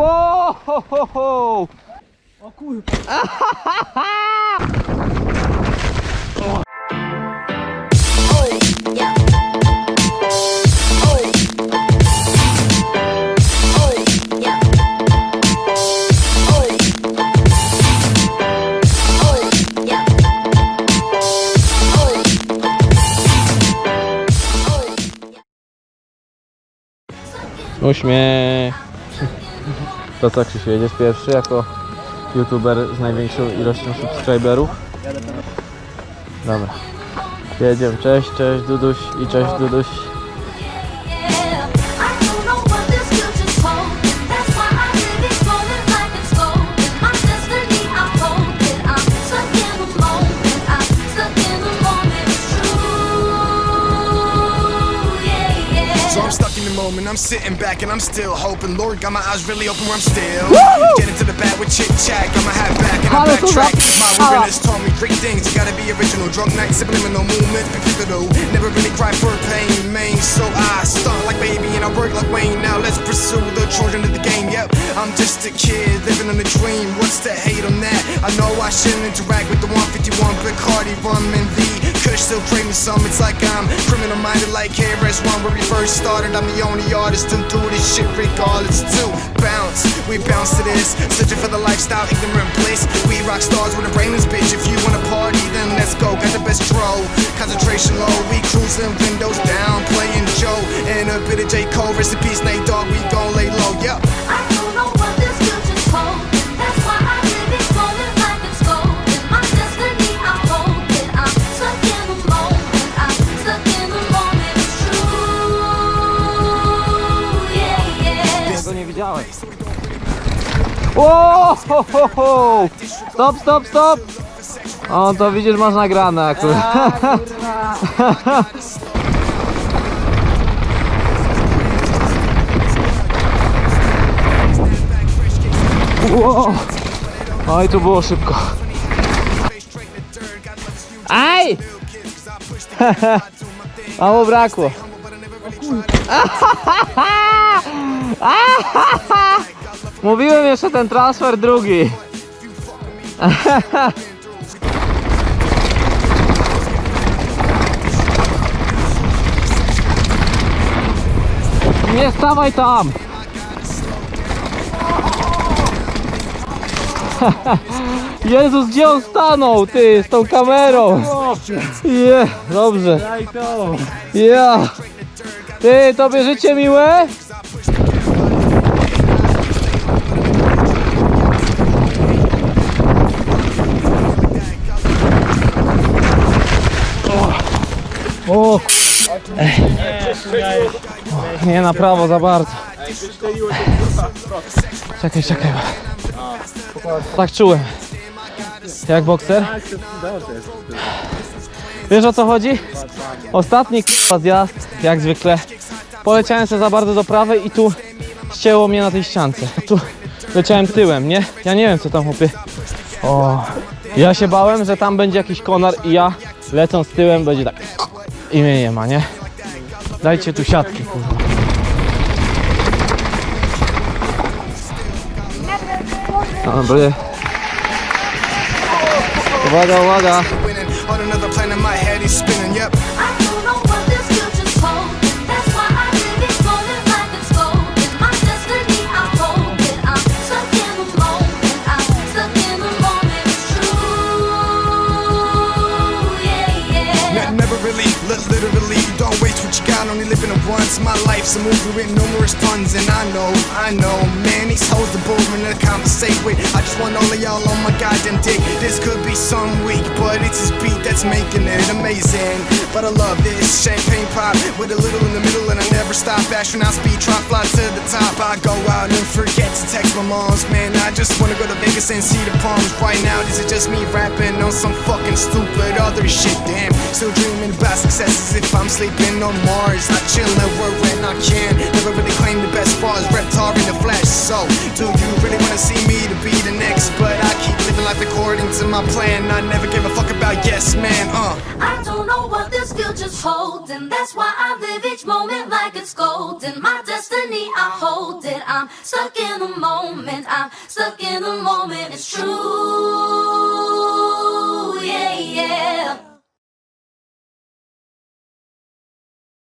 O, ho, ho, ho. O kurwa. Uśmiech. To co Krzysiu, jedziesz pierwszy jako youtuber z największą ilością subskryberów? Dobra. Jedziemy, cześć, cześć Duduś i cześć Duduś. I'm sitting back and I'm still hoping. Lord got my eyes really open where I'm still. Get into the bat with chit chat, got my hat back and I Halo, tu backtrack. My realist taught me great things. You gotta be original. Drunk night, subliminal movements, be pivotal. Never really cry for pain, main. So I stunt like baby and I work like Wayne. Now let's pursue the children of the game. Yep, I'm just a kid living in a dream. What's the hate on that? I know I shouldn't interact with the 151 Bacardi rum and the Kush still craving some. It's like I'm criminal minded like KRS-One where we first started. I'm the only artist and do this shit regardless to bounce. We bounce to this, searching for the lifestyle, ignorant bliss. We rock stars with a brainless bitch. If you wanna party, then let's go. Got the best dro, concentration low. We cruising, windows down, playing Joe and a bit of J Cole. Rest in peace, Nate. We gon' lay low. Yep. Widziałem. O, ho, ho, ho. Stop, stop, stop. O, to widzisz, masz nagrane akurat. Wow. Oj, tu było szybko. Aj! Mało brakło. Mówiłem jeszcze ten transfer drugi. Nie stawaj tam! Jezus, gdzie on stanął, ty, z tą kamerą? Je, dobrze. Ja. Ty, tobie życie miłe? O, Nie, na prawo za bardzo. Czekaj, czekaj. Tak czułem. Jak bokser? Wiesz o co chodzi? Ostatni k***a zjazd, jak zwykle. Poleciałem sobie za bardzo do prawej i tu ścięło mnie na tej ściance. Tu leciałem tyłem, nie? Ja nie wiem co tam chłopie. O, ja się bałem, że tam będzie jakiś konar i ja lecąc tyłem będzie tak i mnie nie ma, nie? Dajcie tu siatki, kurwa. Dobry. Uwaga, uwaga. Got, only living it once. My life's a movie with numerous puns, and I know, I know, man, these hoes are boring to conversate with. I just want all of y'all on my goddamn dick. This could be some week, but it's this beat that's making it amazing. But I love this champagne pop with a little in the middle, and I never stop. Astronaut speed, try fly to the top. I go out and forget to text my moms, man. I just wanna go to Vegas and see the palms. Right now, this is just me rapping on some fucking stupid other shit. Damn, still dreaming about success as if I'm sleeping on Mars. Not chilling where when I can. Never really claim the best bars, reptar in the flesh. So, do you really wanna see me to be the next? But I keep living life according to my my plan. I never give a fuck about yes, man. Uh. I don't know what this future's holding. That's why I live each moment like it's golden. My destiny, I hold it. I'm stuck in the moment. I'm stuck in the moment. It's true.